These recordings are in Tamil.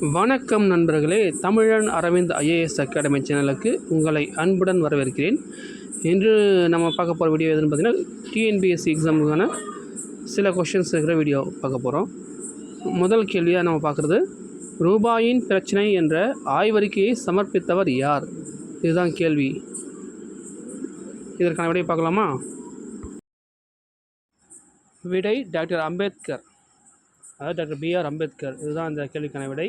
வணக்கம் நண்பர்களே தமிழன் அரவிந்த் ஐஏஎஸ் அகாடமி சேனலுக்கு உங்களை அன்புடன் வரவேற்கிறேன். இன்று நம்ம பார்க்க போகிற வீடியோ எதுன்னு பார்த்தீங்கன்னா டிஎன்பிஎஸ்சி எக்ஸாமுக்கான சில கொஷின்ஸ் இருக்கிற வீடியோ பார்க்க போகிறோம் முதல் கேள்வியாக நம்ம பார்க்குறது ரூபாயின் பிரச்சனை என்ற ஆய்வறிக்கையை சமர்ப்பித்தவர் யார்? இதுதான் கேள்வி. இதற்கான விடையை பார்க்கலாமா? விடை டாக்டர் அம்பேத்கர். அதாவது டாக்டர் பிஆர் அம்பேத்கர். இதுதான் இந்த கேள்விக்கான விடை.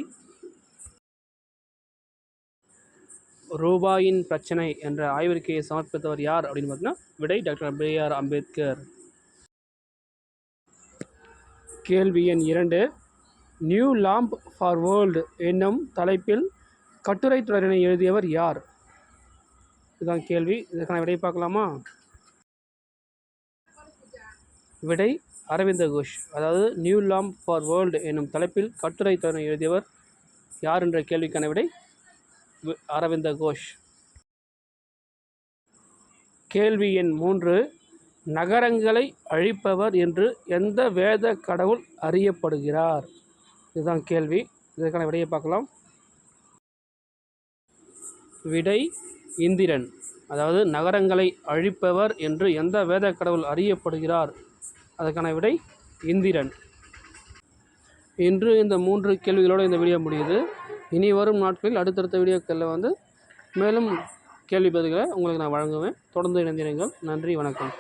ரூபாயின் பிரச்சனை என்ற ஆய்வறிக்கையை சமர்ப்பித்தவர் யார் அப்படின்னு பார்த்தீங்கன்னா விடை டாக்டர் பிஆர் அம்பேத்கர். கேள்வி எண் இரண்டு. நியூ லாம்ப் ஃபார் வேர்ல்டு என்னும் தலைப்பில் கட்டுரை தொடரினை எழுதியவர் யார்? இதுதான் கேள்வி. இதற்கான விடை பார்க்கலாமா? விடை அரவிந்த கோஷ் அதாவது நியூ லாம் ஃபார் வேர்ல்டு என்னும் தலைப்பில் கட்டுரை தருணம் எழுதியவர் யார் என்ற கேள்விக்கான விடை அரவிந்த கோஷ். கேள்வி எண் மூன்று நகரங்களை அழிப்பவர் என்று எந்த வேத கடவுள் அறியப்படுகிறார்? இதுதான் கேள்வி. இதற்கான விடையை பார்க்கலாம். விடை இந்திரன் அதாவது நகரங்களை அழிப்பவர் என்று எந்த வேத கடவுள் அறியப்படுகிறார்? அதற்கான விடை இந்திரன். இன்று இந்த மூன்று கேள்விகளோடு இந்த வீடியோ முடியுது. இனி வரும் நாட்களில் அடுத்தடுத்த வீடியோக்களில் வந்து மேலும் கேள்வி பதில்களை உங்களுக்கு நான் வழங்குவேன். தொடர்ந்து இணைந்திருங்கள். நன்றி வணக்கம்.